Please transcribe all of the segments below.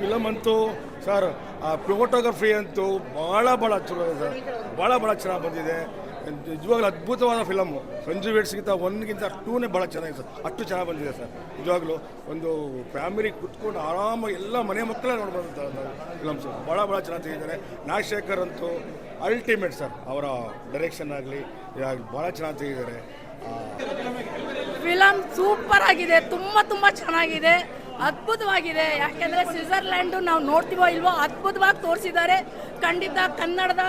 Film ಅಂತೂ sir, ಆ photography ಅಂತೂ ಭಾಳ ಭಾಳ ಚಲೋ ಇದೆ. ಸರ್ ಭಾಳ ಭಾಳ ಚೆನ್ನಾಗಿ ಬಂದಿದೆ. ನಿಜವಾಗ್ಲೂ ಅದ್ಭುತವಾದ ಫಿಲಮ್ಮು ಸಂಜು ವೇಡ್ಸ್ಗಿಂತ ಒನ್ಗಿಂತ ಟೂನೇ ಭಾಳ ಚೆನ್ನಾಗಿದೆ ಸರ್. ಅಷ್ಟು ಚೆನ್ನಾಗಿ ಬಂದಿದೆ ಸರ್. ನಿಜವಾಗ್ಲೂ ಒಂದು ಫ್ಯಾಮಿಲಿ ಕುತ್ಕೊಂಡು ಆರಾಮಾಗಿ ಎಲ್ಲ ಮನೆ ಮಕ್ಕಳೇ ನೋಡ್ಬೋದು ಫಿಲಮ್ ಸರ್. ಭಾಳ ಭಾಳ ಚೆನ್ನಾಗಿ ತೆಗಿದ್ದಾರೆ ನಾಗಶೇಖರ್ ಅಂತೂ ಅಲ್ಟಿಮೇಟ್ ಸರ್. ಅವರ ಡೈರೆಕ್ಷನ್ ಆಗಲಿ ಭಾಳ ಚೆನ್ನಾಗಿ ತೆಗಿದ್ದಾರೆ ಫಿಲಮ್ ಸೂಪರ್ ಆಗಿದೆ. ತುಂಬ ತುಂಬ ಚೆನ್ನಾಗಿದೆ. ಅದ್ಭುತವಾಗಿದೆ. ಯಾಕೆಂದರೆ ಸ್ವಿಟ್ಜರ್ಲ್ಯಾಂಡು ನಾವು ನೋಡ್ತೀವೋ ಇಲ್ವೋ ಅದ್ಭುತವಾಗಿ ತೋರಿಸಿದ್ದಾರೆ. ಖಂಡಿತ ಕನ್ನಡದ,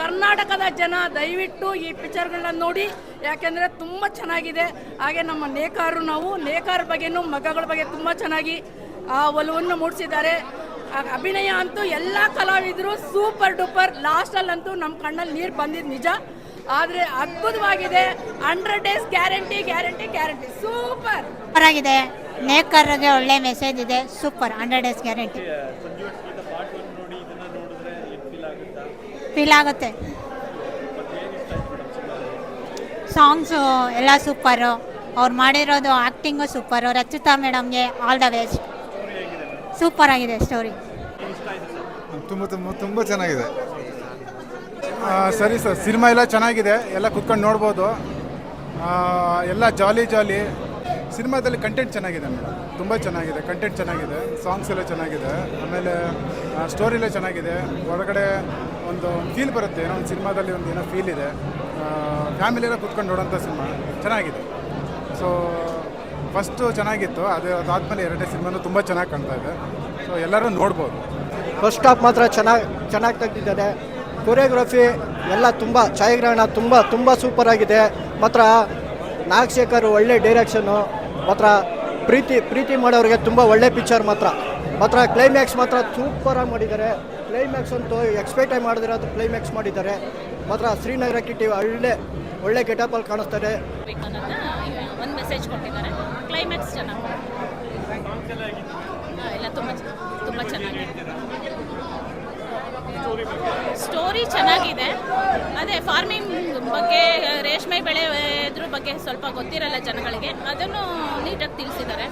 ಕರ್ನಾಟಕದ ಜನ ದಯವಿಟ್ಟು ಈ ಪಿಕ್ಚರ್ಗಳನ್ನ ನೋಡಿ. ಯಾಕೆಂದರೆ ತುಂಬ ಚೆನ್ನಾಗಿದೆ. ಹಾಗೆ ನಮ್ಮ ನೇಕಾರರು ನಾವು, ನೇಕಾರ ಬಗ್ಗೆನೂ ಮಗಗಳ ಬಗ್ಗೆ ತುಂಬ ಚೆನ್ನಾಗಿ ಆ ಒಲವನ್ನು ಮೂಡಿಸಿದ್ದಾರೆ. ಅಭಿನಯ ಅಂತೂ ಎಲ್ಲ ಕಲಾವಿದರು ಸೂಪರ್ ಡೂಪರ್. ಲಾಸ್ಟಲ್ಲಂತೂ ನಮ್ಮ ಕಣ್ಣಲ್ಲಿ ನೀರು ಬಂದಿದ್ದು ನಿಜ. ಆದರೆ ಅದ್ಭುತವಾಗಿದೆ. Hundred days guarantee guarantee guarantee. Super. ಆಗಿದೆ ನೇಕರ್ಗೆ ಒಳ್ಳೆ ಮೆಸೇಜ್ ಇದೆ. Super hundred days guarantee feel ಆಗುತ್ತೆ. ಸಾಂಗ್ಸು ಎಲ್ಲ ಸೂಪರು ಅವ್ರು ಮಾಡಿರೋದು ಆ್ಯಕ್ಟಿಂಗು ಸೂಪರು ರಚಿತಾ ಮೇಡಮ್ಗೆ ಆಲ್ ದ ಬೆಸ್ಟ್ ಸೂಪರ್ ಆಗಿದೆ ಸ್ಟೋರಿ ತುಂಬ ತುಂಬ ತುಂಬ ಚೆನ್ನಾಗಿದೆ. ಸರಿ ಸರ್, ಸಿನಿಮಾ ಎಲ್ಲ ಚೆನ್ನಾಗಿದೆ. ಎಲ್ಲ ಕುತ್ಕೊಂಡು ನೋಡ್ಬೋದು. ಎಲ್ಲ ಜಾಲಿ ಜಾಲಿ ಸಿನಿಮಾದಲ್ಲಿ ಕಂಟೆಂಟ್ ಚೆನ್ನಾಗಿದೆ ಮೇಡಮ್. ತುಂಬ ಚೆನ್ನಾಗಿದೆ ಕಂಟೆಂಟ್ ಚೆನ್ನಾಗಿದೆ ಸಾಂಗ್ಸ್ ಎಲ್ಲ ಚೆನ್ನಾಗಿದೆ. ಆಮೇಲೆ ಸ್ಟೋರಿ ಎಲ್ಲ ಚೆನ್ನಾಗಿದೆ. ಹೊರಗಡೆ ಒಂದು ಫೀಲ್ ಬರುತ್ತೆ, ಏನೋ ಒಂದು ಸಿನಿಮಾದಲ್ಲಿ ಒಂದು ಏನೋ ಫೀಲ್ ಇದೆ. ಫ್ಯಾಮಿಲಿ ಎಲ್ಲ ಕುತ್ಕೊಂಡು ನೋಡೋಂಥ ಸಿನಿಮಾ. ಚೆನ್ನಾಗಿದೆ. ಸೊ ಫಸ್ಟು ಚೆನ್ನಾಗಿತ್ತು, ಅದು ಅದಾದಮೇಲೆ ಎರಡನೇ ಸಿನಿಮಾನು ತುಂಬ ಚೆನ್ನಾಗಿ ಕಾಣ್ತಾ ಇದೆ. ಸೊ ಎಲ್ಲರೂ ನೋಡ್ಬೋದು. ಫಸ್ಟ್ ಸ್ಟಾಪ್ ಮಾತ್ರ ಚೆನ್ನಾಗಿ ಚೆನ್ನಾಗಿ ತೆಗ್ದಿದ್ದಾರೆ. ಕೊರಿಯೋಗ್ರಫಿ ಎಲ್ಲ ತುಂಬ, ಛಾಯಾಗ್ರಹಣ ತುಂಬ ತುಂಬ ಸೂಪರ್ ಆಗಿದೆ. ಮಾತ್ರ ನಾಗಶೇಖರ್ ಒಳ್ಳೆ ಡೈರೆಕ್ಷನ್ನು ಮಾತ್ರ ಪ್ರೀತಿ ಪ್ರೀತಿ ಮಾಡೋರಿಗೆ ತುಂಬ ಒಳ್ಳೆ ಪಿಕ್ಚರ್ ಮಾತ್ರ. ಮಾತ್ರ ಕ್ಲೈಮ್ಯಾಕ್ಸ್ ಮಾತ್ರ ಸೂಪರಾಗಿ ಮಾಡಿದ್ದಾರೆ. ಕ್ಲೈಮ್ಯಾಕ್ಸ್ ಅಂತೂ ಎಕ್ಸ್ಪೆಕ್ಟ್ ಮಾಡಿದಿರೋದು ಕ್ಲೈಮ್ಯಾಕ್ಸ್ ಮಾಡಿದ್ದಾರೆ. ಮಾತ್ರ ಶ್ರೀನಗರ ಕಿಟ್ಟಿ ಒಳ್ಳೆ ಒಳ್ಳೆ ಗೆಟಪಲ್ಲಿ ಕಾಣಿಸ್ತಾರೆ ಒಂದು ಮೆಸೇಜ್ ಕೊಟ್ಟಿದ್ದಾರೆ. ಕ್ಲೈಮ್ಯಾಕ್ಸ್ ಚೆನ್ನಾಗಿ ಇಲ್ಲ, ತುಂಬ ಚೆನ್ನಾಗಿದೆ. ಸ್ಟೋರಿ ಚೆನ್ನಾಗಿದೆ. ಅದೇ ಫಾರ್ಮಿಂಗ್ ಬಗ್ಗೆ, ರೇಷ್ಮೆ ಬೆಳೆ ಬಗ್ಗೆ ಸ್ವಲ್ಪ ಗೊತ್ತಿರಲ್ಲ ಜನಗಳಿಗೆ. ಅದನ್ನು ನೀಟಾಗಿ ತಿಳಿಸಿದ್ದಾರೆ.